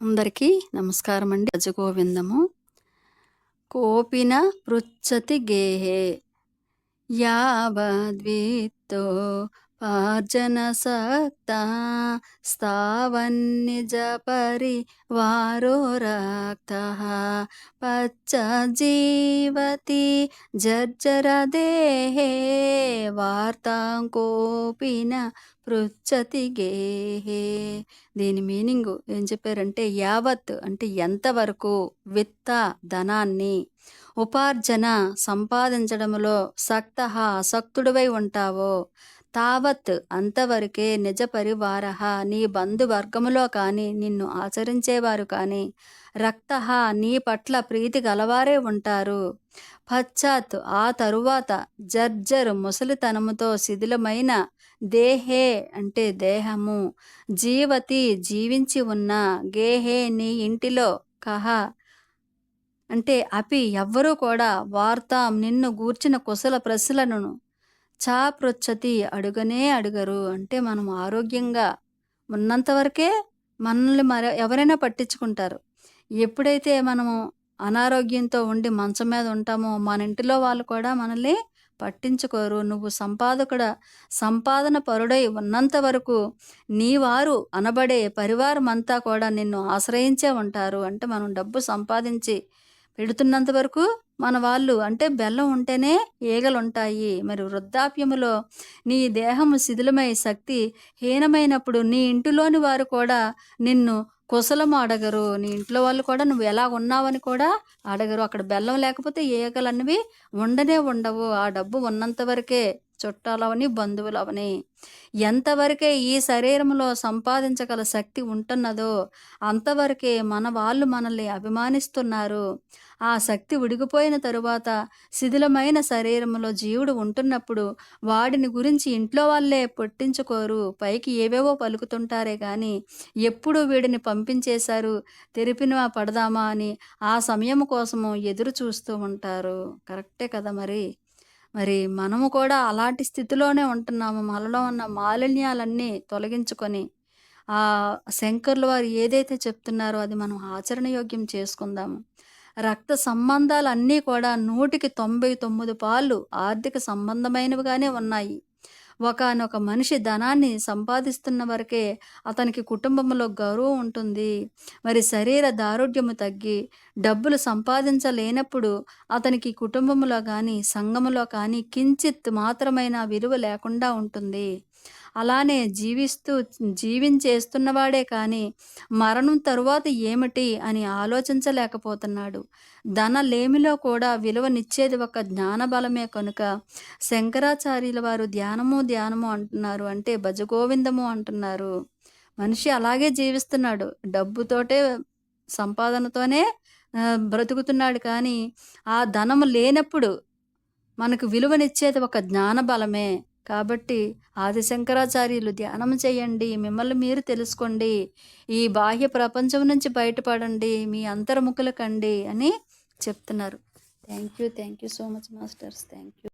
అందరికీ నమస్కారం అండి రజగోవిందము. కోపిన పృచ్చతి గేహే యావద్విత్తో పార్జన సక్త స్థావన్నిజ పరివారో రక్త పచ్చ జీవతి జర్జర దేహే వార్తాం కోపిన పృచ్చతి గేహే. దీని మీనింగ్ ఏం చెప్పారంటే యావత్ అంటే ఎంతవరకు విత్త ధనాన్ని ఉపార్జన సంపాదించడంలో సక్త ఆసక్తుడివై ఉంటావో తావత్ అంతవరకే నిజ పరివార నీ బంధువర్గములో కానీ నిన్ను ఆచరించేవారు కానీ రక్త నీ పట్ల ప్రీతి గలవారే ఉంటారు. పశ్చాత్ ఆ తరువాత జర్జర్ ముసలితనముతో శిథిలమైన దేహే అంటే దేహము. జీవతి జీవించి ఉన్న గేహే నీ ఇంటిలో కహ. అంటే అపి ఎవ్వరూ కూడా వార్తాం నిన్ను గూర్చిన కుశల ప్రశ్నలను చా పృచ్చతి అడుగనే అడుగరు. అంటే మనం ఆరోగ్యంగా ఉన్నంతవరకే మనల్ని మరి ఎవరైనా పట్టించుకుంటారు. ఎప్పుడైతే మనము అనారోగ్యంతో ఉండి మంచం మీద ఉంటామో మన ఇంటిలో వాళ్ళు కూడా మనల్ని పట్టించుకోరు. నువ్వు సంపాదకుడ సంపాదన పరుడై ఉన్నంత వరకు నీ వారు అనబడే పరివారం అంతా కూడా నిన్ను ఆశ్రయించే ఉంటారు. అంటే మనం డబ్బు సంపాదించి పెడుతున్నంత వరకు మన వాళ్ళు అంటే బెల్లం ఉంటేనే ఈగలుంటాయి మరి వృద్ధాప్యములో నీ దేహము శిథిలమై శక్తి హీనమైనప్పుడు నీ ఇంటిలోని వారు కూడా నిన్ను కుశలం అడగరు నీ ఇంట్లో వాళ్ళు కూడా నువ్వు ఎలా ఉన్నావని కూడా అడగరు. అక్కడ బెల్లం లేకపోతే ఈగలు అనేవి ఉండనే ఉండవు. ఆ డబ్బు ఉన్నంత వరకే చుట్టాలవని బంధువులవని. ఎంతవరకే ఈ శరీరంలో సంపాదించగల శక్తి ఉంటున్నదో అంతవరకే మన వాళ్ళు మనల్ని అభిమానిస్తున్నారు. ఆ శక్తి ఉడిగిపోయిన తరువాత శిథిలమైన శరీరంలో జీవుడు ఉంటున్నప్పుడు వాడిని గురించి ఇంట్లో వాళ్ళే పొట్టించుకోరు పైకి ఏవేవో పలుకుతుంటారే కానీ ఎప్పుడు వీడిని పంపించేశారు తెరిపినా పడదామా అని ఆ సమయం కోసము ఎదురు చూస్తూ ఉంటారు. కరెక్టే కదా మరి? మరి మనము కూడా అలాంటి స్థితిలోనే ఉంటున్నాము. మనలో ఉన్న మాలిన్యాలన్నీ తొలగించుకొని ఆ శంకర్లు వారు ఏదైతే చెప్తున్నారో అది మనం ఆచరణయోగ్యం చేసుకుందాము. రక్త సంబంధాలు అన్నీ కూడా నూటికి తొంభై తొమ్మిది పాళ్ళు ఆర్థిక సంబంధమైనవిగానే ఉన్నాయి. ఒకనొక మనిషి ధనాన్ని సంపాదిస్తున్న వరకే అతనికి కుటుంబంలో గౌరవం ఉంటుంది. మరి శరీర దారుఢ్యము తగ్గి డబ్బులు సంపాదించలేనప్పుడు అతనికి కుటుంబంలో కానీ సంఘములో కానీ కించిత్ మాత్రమైన విలువ లేకుండా ఉంటుంది. అలానే జీవిస్తూ జీవించేస్తున్నవాడే కానీ మరణం తరువాత ఏమిటి అని ఆలోచించలేకపోతున్నాడు. ధన లేమిలో కూడా విలువనిచ్చేది ఒక జ్ఞానబలమే కనుక శంకరాచార్యుల వారు ధ్యానము ధ్యానము అంటున్నారు అంటే భజగోవిందము అంటున్నారు. మనిషి అలాగే జీవిస్తున్నాడు. డబ్బుతోటే సంపాదనతోనే బ్రతుకుతున్నాడు కానీ ఆ ధనము లేనప్పుడు మనకు విలువనిచ్చేది ఒక జ్ఞానబలమే. కాబట్టి ఆదిశంకరాచార్యులు ధ్యానం చేయండి మిమ్మల్ని మీరు తెలుసుకోండి ఈ బాహ్య ప్రపంచం నుంచి బయటపడండి మీ అంతర్ముఖులకండి అని చెప్తున్నారు. Thank you thank you so much masters thank you